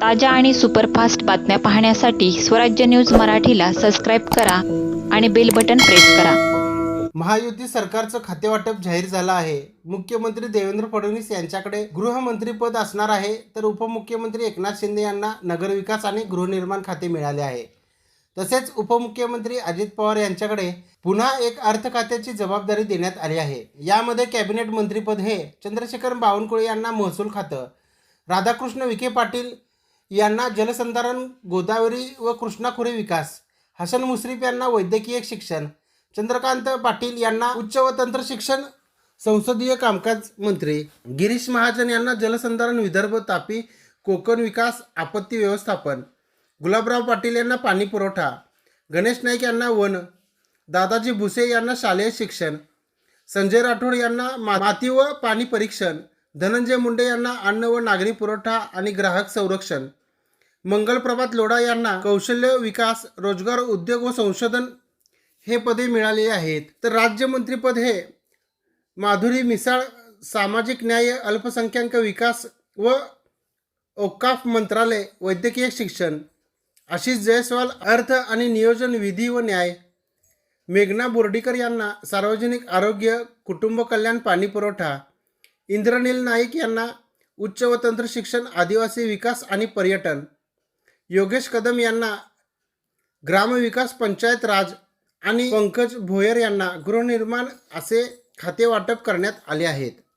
ताज्या आणि सुपरफास्ट बातम्या पाहण्यासाठी स्वराज्य न्यूज मराठीला सबस्क्राईब करा आणि बेल बटन प्रेस करा. महायुती सरकारचं खातेवाटप जाहीर झालं आहे. मुख्यमंत्री देवेंद्र फडणवीस यांच्याकडे गृहमंत्रीपद असणार आहे तर उपमुख्यमंत्री एकनाथ शिंदे यांना नगरविकास आणि गृहनिर्माण खाते मिळाले आहे. तसेच उपमुख्यमंत्री अजित पवार यांच्याकडे पुन्हा एक अर्थ खात्याची जबाबदारी देण्यात आली आहे. यामध्ये कॅबिनेट मंत्रीपद हे चंद्रशेखर बावनकुळे यांना महसूल खातं राधाकृष्ण विखे पाटील यांना जलसंधारण गोदावरी व कृष्णा खोरे विकास हसन मुश्रीफ यांना वैद्यकीय शिक्षण चंद्रकांत पाटील यांना उच्च व तंत्र शिक्षण संसदीय कामकाज मंत्री गिरीश महाजन यांना जलसंधारण विदर्भ तापी कोकण विकास आपत्ती व्यवस्थापन गुलाबराव पाटील यांना पाणी पुरवठा गणेश नाईक यांना वन दादाजी भुसे यांना शालेय शिक्षण संजय राठोड यांना माती व पाणी परीक्षण धनंजय मुंडे यांना अन्न व नागरी पुरवठा आणि ग्राहक संरक्षण मंगलप्रभात लोढा यांना कौशल्य विकास रोजगार उद्योग व संशोधन हे पदे मिळालेली आहेत. तर राज्यमंत्रीपद हे माधुरी मिसाळ सामाजिक न्याय अल्पसंख्याक विकास व ओकाफ मंत्रालय वैद्यकीय शिक्षण. आशिष जयस्वाल अर्थ आणि नियोजन विधी व न्याय. मेघना बोर्डीकर यांना सार्वजनिक आरोग्य कुटुंब कल्याण पाणी पुरवठा. इंद्रनील नाईक यांना उच्च व तंत्र शिक्षण आदिवासी विकास आणि पर्यटन. योगेश कदम यांना ग्रामविकास पंचायत राज आणि पंकज भोयर यांना गृहनिर्माण असे खाते वाटप करण्यात आले आहेत.